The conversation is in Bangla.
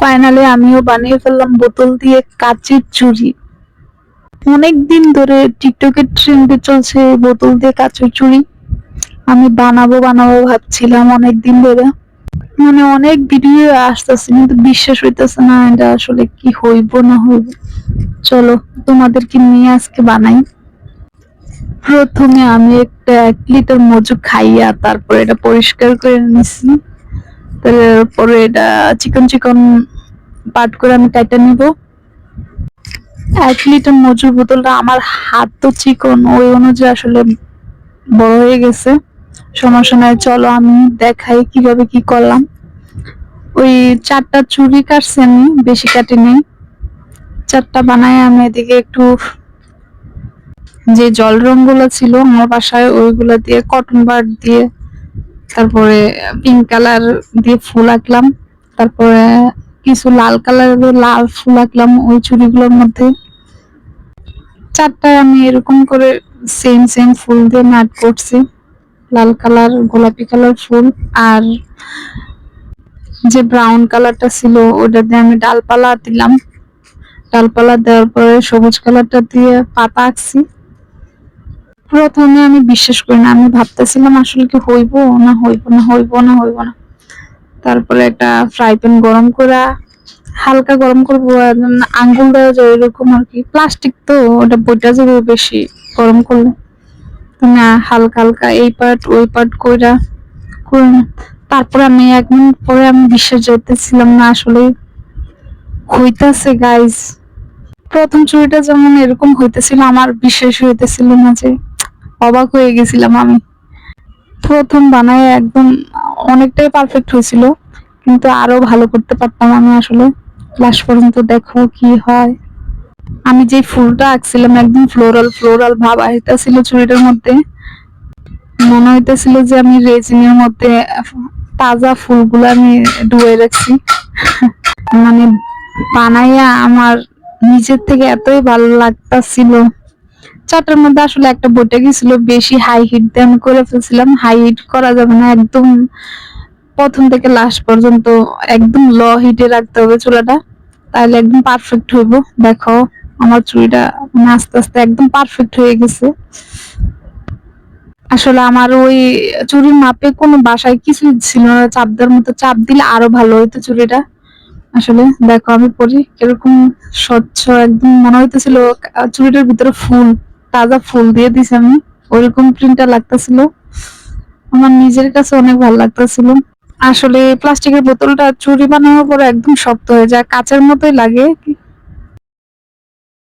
ফাইনালি আমিও বানিয়ে ফেললাম বোতল দিয়ে কাচের চুড়ি। অনেক দিন ধরে টিকটকের ট্রেন্ডে চলছে বোতল দিয়ে কাচের চুড়ি। আমি বানাবো বানাবো ভাবছিলাম অনেক দিন ধরে। মানে অনেক ভিডিও আসতেছে, কিন্তু বিশ্বাস হইতেছে না এটা আসলে কি হইব, না হইব। চলো, তোমাদেরকে নিয়ে আজকে বানাই। প্রথমে আমি একটা এক লিটার মজু খাইয়া তারপরে এটা পরিষ্কার করে নিছি। তারপরে এটা চিকন চিকন পাট করে আমি কাটা নিব। এক লিটার মজুর বোতলটা আমার হাত তো চিকন, ওই অনুযায়ী আসলে বড় হয়ে গেছে। সমস্যা নাই চলো আমি দেখাই কীভাবে কি করলাম। ওই চারটা চুড়ি কাটছি আমি, বেশি কাটি নেই। চারটা বানায় আমি এদিকে একটু যে জল রংগুলো ছিল আমার বাসায়, ওইগুলো দিয়ে কটন বার দিয়ে তারপরে পিঙ্ক কালার দিয়ে ফুল আঁকলাম। তারপরে কিছু লাল কালারের লাল ফুল আঁকলাম ওই চুড়িগুলোর মধ্যে। চারটায় আমি এরকম করে সেম সেম ফুল দিয়ে নাট করছি। লাল কালার গোলাপি কালার ফুল আর যে ব্রাউন কালারটা ছিল ওটা দিয়ে আমি ডালপালা দিলাম। ডালপালা দেওয়ার পরে সবুজ কালারটা দিয়ে পাতা আঁকছি। প্রথমে আমি বিশ্বাস করি না, আমি ভাবতেছিলাম আসলে কি হইব, না হইব না হইব না হইব না। তারপরে একটা ফ্রাই প্যান গরম করা হালকা গরম করব, আঙ্গুল দেওয়া যায় এরকম আর কি। প্লাস্টিক তো, ওটা বইটা যাবে বেশি গরম করলে। না, হালকা হালকা এই পার্ট ওই পার্ট কইরা। তারপরে আমি এক মিনিট পরে আমি বিশ্বাস যাইতেছিলাম না আসলে হইতাছে গাইজ প্রথম চুরিটা যেমন এরকম হইতেছিল, আমার বিশ্বাস হইতেছিল না যে অবাক হয়ে গেছিলাম আমি। প্রথম বানায় একদম অনেকটাই পারফেক্ট হয়েছিল, কিন্তু আরও ভালো করতে পারতাম আমি আসলে। লাস্ট পর্যন্ত দেখো কি হয়। আমি যে ফুলটা আঁকছিলাম, একদম ফ্লোরাল ফ্লোরাল ভাব আইতাছিল চুড়িটার মধ্যে। মনে হইতেছিল যে আমি রেজিনের মধ্যে তাজা ফুলগুলো আমি ডুয়ে রাখছি। মানে বানাইয়া আমার নিজের থেকে এতই ভালো লাগতাছিল। চারটার মধ্যে আসলে একটা বইটা গেছিল, বেশি হাই হিট দিয়ে আমি করে ফেলছিলাম। হাই হিট করা যাবে না, একদম প্রথম থেকে লাস্ট পর্যন্ত একদম ল হিটে রাখতে হবে চুলাটা। তাহলে একদম পারফেক্ট হইব। দেখো, আমার চুড়িটা মানে আস্তে আস্তে একদম পারফেক্ট হয়ে গেছে। আসলে আমার ওই চুরির মাপে কোনো বাসায় কিছু ছিল না। চাপ দেওয়ার মতো চাপ দিলে আরও ভালো হইতো চুড়িটা আসলে দেখো, আমি পরি এরকম স্বচ্ছ একদম, মনে হইতেছিল চুরিটার চুড়িটার ভিতরে ফুল, তাজা ফুল দিয়ে দিছি আমি। ওইরকম প্রিন্টটা লাগতেছিল। আমার নিজের কাছে অনেক ভালো লাগতেছিল। আসলে প্লাস্টিকের বোতলটা চুরি বানানোর পরে একদম শক্ত হয়ে যায়, কাচের মতোই লাগে।